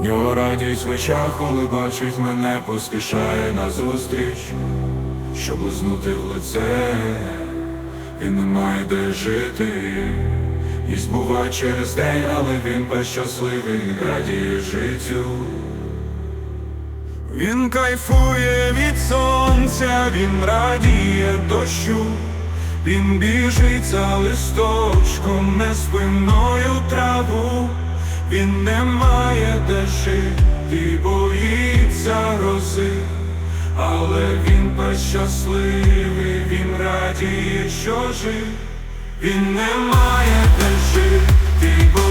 В нього радість в очах, коли бачить мене, поспішає назустріч, щоб лизнути в лице, і немає де жити. Їсть буває через день, але він безщасливий, радіє життю. Він кайфує від сонця, він радіє дощу, він біжить за листочком, не спиною траву, він не має де жити, боїться рози, але він пощасливий, він радіє, що жив, він не має де жити, боїться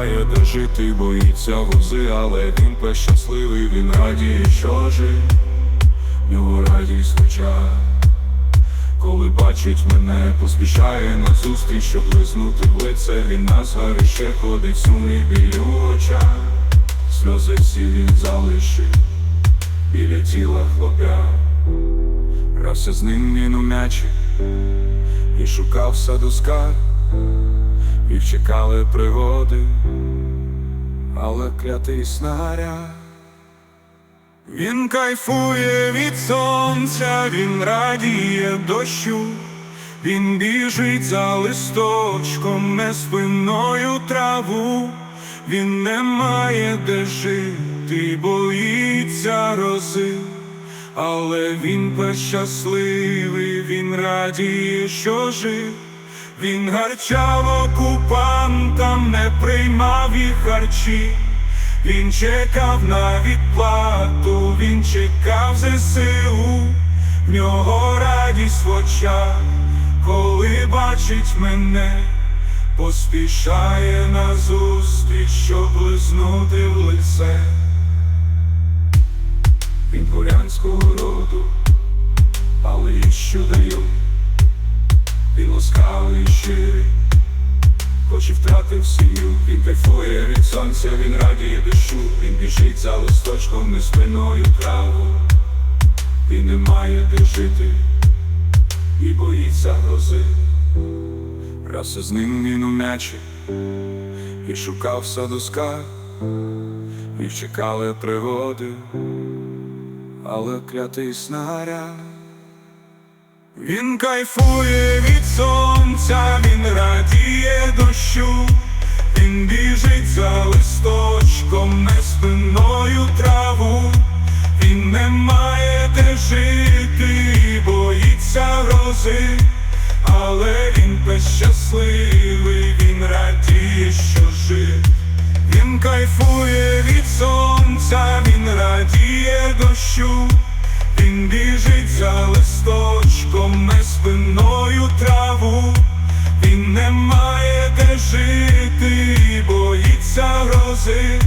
Не де жити, боїться гузи, але він щасливий, він радіє, що жив, нього радість в очах. Коли бачить мене, поспішає на зустріч, щоб лизнути в лице. Він на згарище ходить сумний білі в очах. Сльози всі він залишив біля тіла хлоп'я. Грався з ним він у м'ячі і шукав саду скар Їх чекали пригоди, але клятий снаряд він кайфує від сонця, він радіє дощу, він біжить за листочком, не спиною траву, він не має де жити, боїться рози, але він безщасливий, він радіє, що жив, він гарчав окупантам, не приймав їх харчі. Він чекав на відплату, він чекав ЗСУ, в нього радість в очах, коли бачить мене, поспішає на зустріч, щоб лизнути в лице. Він бурянського роду, але що даю, Хоч і втратив сім'ю, він кайфує від сонця, він радіє дощу, він біжить за листочком, не спиною траву, він не має де жити і боїться грози. Раз з ним він у м'ячі і шукав садуска, і чекали пригоди, але клятий снаряд. Він кайфує від сонця, він радіє дощу, він біжить за листочком, не спиною траву, він не має де жити, боїться грози, але він безщасливий, він радіє, що жив. Він кайфує від сонця, він радіє дощу. Він біжить за листочком, не спиною траву, він не має де жити, боїться грози.